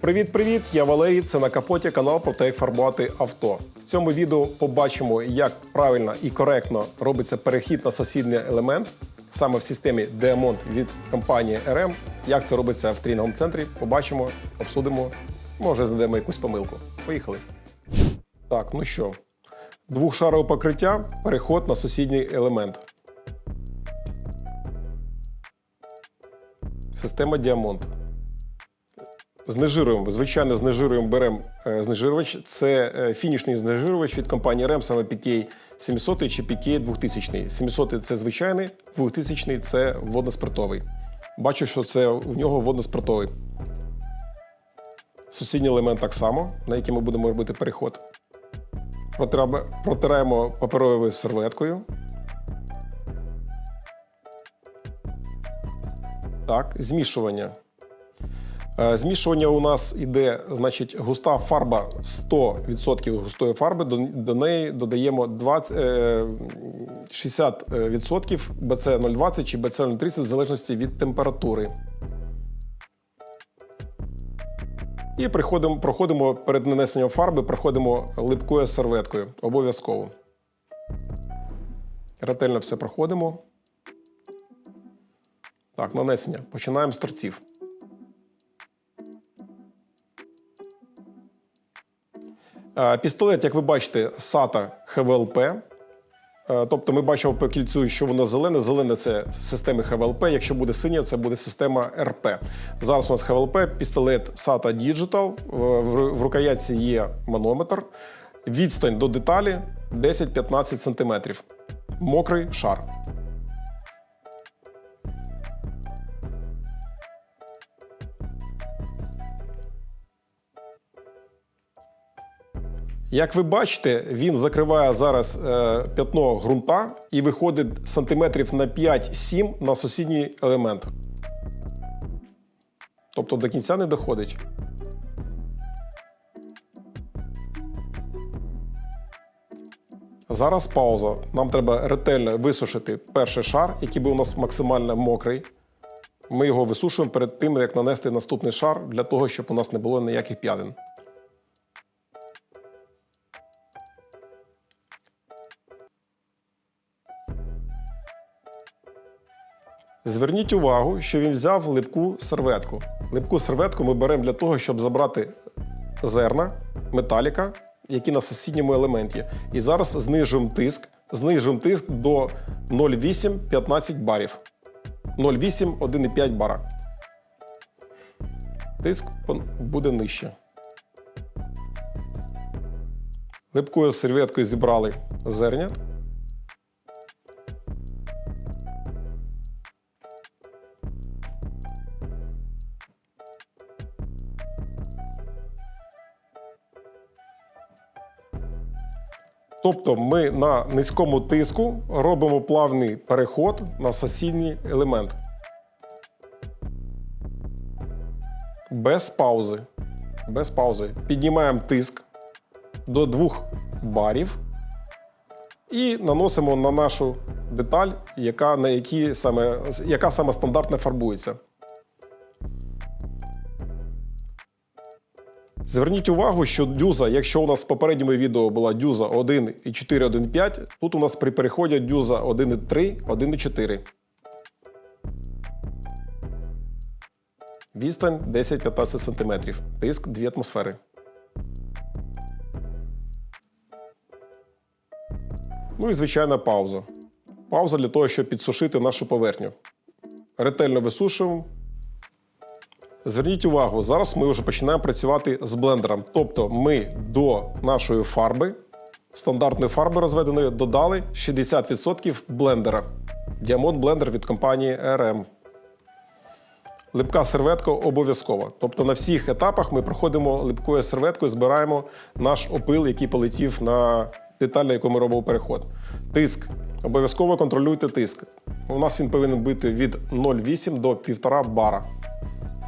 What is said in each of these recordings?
Привіт-привіт! Я Валерій. Це на капоті канал про те, як фарбувати авто. В цьому відео побачимо, як правильно і коректно робиться перехід на сусідній елемент саме в системі Diamond від компанії RM. Як це робиться в тренінговому центрі? Побачимо, обсудимо. Може, знайдемо якусь помилку. Поїхали. Так, ну що, двохшарове покриття, переход на сусідній елемент. Система Diamond. Знежируємо, звичайно, знежируємо, беремо е, знежирювач. Це е, фінішний знежирювач від компанії REM, саме PK 700 чи PK 2000. 700 це звичайний, 2000 це водноспиртовий. Бачу, що це у нього водноспиртовий. Сусідній елемент так само, на який ми будемо робити переход. Протираємо паперовою серветкою. Так, змішування. Е, Змішування у нас іде, значить, густа фарба 100% густої фарби. До, до неї додаємо 20, е, 60% BC020 чи BC030 в залежності від температури. І приходимо, проходимо перед нанесенням фарби, проходимо липкою серветкою. Обов'язково. Ретельно все проходимо. Так, нанесення. Починаємо з торців. Пістолет, як ви бачите, SATA ХВЛП. Е, Тобто ми бачимо по кільцю, що воно зелене. Зелене це системи ХВЛП. Якщо буде синє, це буде система РП. Зараз у нас ХВЛП, пістолет SATA Digital. В в рукоятці є манометр. Відстань до деталі 10-15 см. Мокрий шар. Як ви бачите, він закриває зараз е, п'ятно ґрунта і виходить сантиметрів на 5-7 на сусідній елемент. Тобто до кінця не доходить. Зараз пауза. Нам треба ретельно висушити перший шар, який був у нас максимально мокрий. Ми його висушуємо перед тим, як нанести наступний шар, для того, щоб у нас не було ніяких п'ядин. Зверніть увагу, що він взяв липку серветку. Липку серветку ми беремо для того, щоб забрати зерна, металіка, які на сусідньому елементі. І зараз знижуємо тиск, знижуємо тиск до 0,8-15 барів. 0,8 1,5 бара. Тиск буде нижче. Липкою серветкою зібрали зерня. Тобто ми на низькому тиску робимо плавний переход на сусідній елемент. Без паузи. Без паузи. Піднімаємо тиск до 2 барів і наносимо на нашу деталь, яка, на які саме, яка саме стандартно фарбується. Зверніть увагу, що дюза, якщо у нас в попередньому відео була дюза 1 і 4, 1, 5, тут у нас при переході дюза 1 і 3, 1 і 4. Відстань 10-15 см. Тиск 2 атмосфери. Ну і звичайна пауза. Пауза для того, щоб підсушити нашу поверхню. Ретельно висушуємо. Зверніть увагу, зараз ми вже починаємо працювати з блендером. Тобто ми до нашої фарби, стандартної фарби розведеної, додали 60% блендера. Діамond блендер від компанії RM. Липка серветка обов'язкова. Тобто на всіх етапах ми проходимо липкою серветкою, збираємо наш опил, який полетів на деталь, на яку ми робимо переход. Тиск. Обов'язково контролюйте тиск. У нас він повинен бути від 0,8 до 1,5 бара.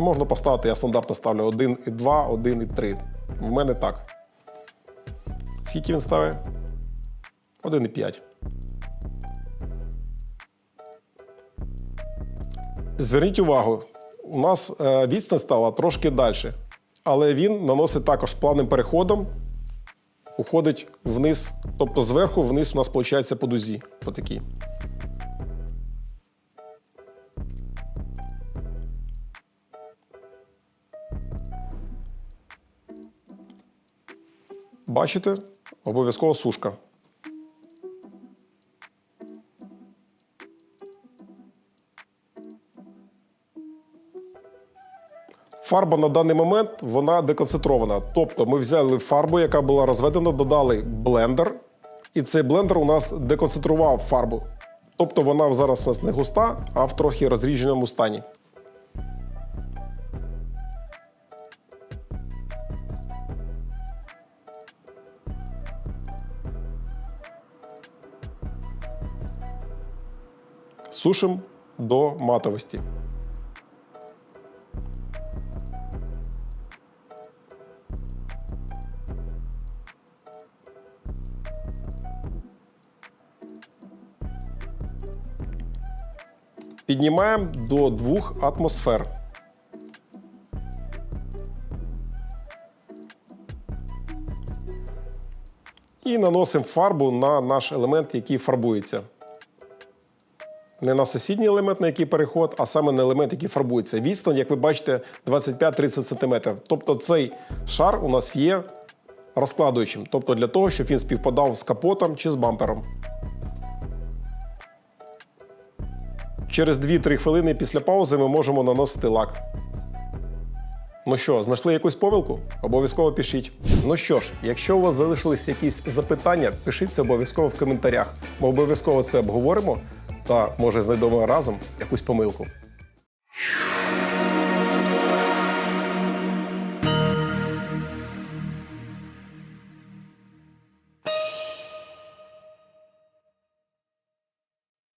Можна поставити, я стандартно ставлю 1,2, 1,3. В мене так. Скільки він ставить? 1,5. Зверніть увагу, у нас е, відстань стала трошки далі. але він наносить також плавним переходом, уходить вниз, тобто зверху вниз у нас виходить по дузі. По такій. Бачите? Обов'язково сушка. Фарба на даний момент вона деконцентрована. Тобто ми взяли фарбу, яка була розведена, додали блендер, і цей блендер у нас деконцентрував фарбу. Тобто вона зараз у нас не густа, а в трохи розрідженому стані. Сушимо до матовості. Піднімаємо до 2 атмосфер. І наносимо фарбу на наш елемент, який фарбується. Не на сусідній елемент, на який переход, а саме на елемент, який фарбується. Відстань, як ви бачите, 25-30 см. Тобто цей шар у нас є розкладуючим. Тобто для того, щоб він співпадав з капотом чи з бампером. Через 2-3 хвилини після паузи ми можемо наносити лак. Ну що, знайшли якусь помилку? Обов'язково пишіть. Ну що ж, якщо у вас залишились якісь запитання, пишіть це обов'язково в коментарях. Ми обов'язково це обговоримо та може знайдемо разом якусь помилку.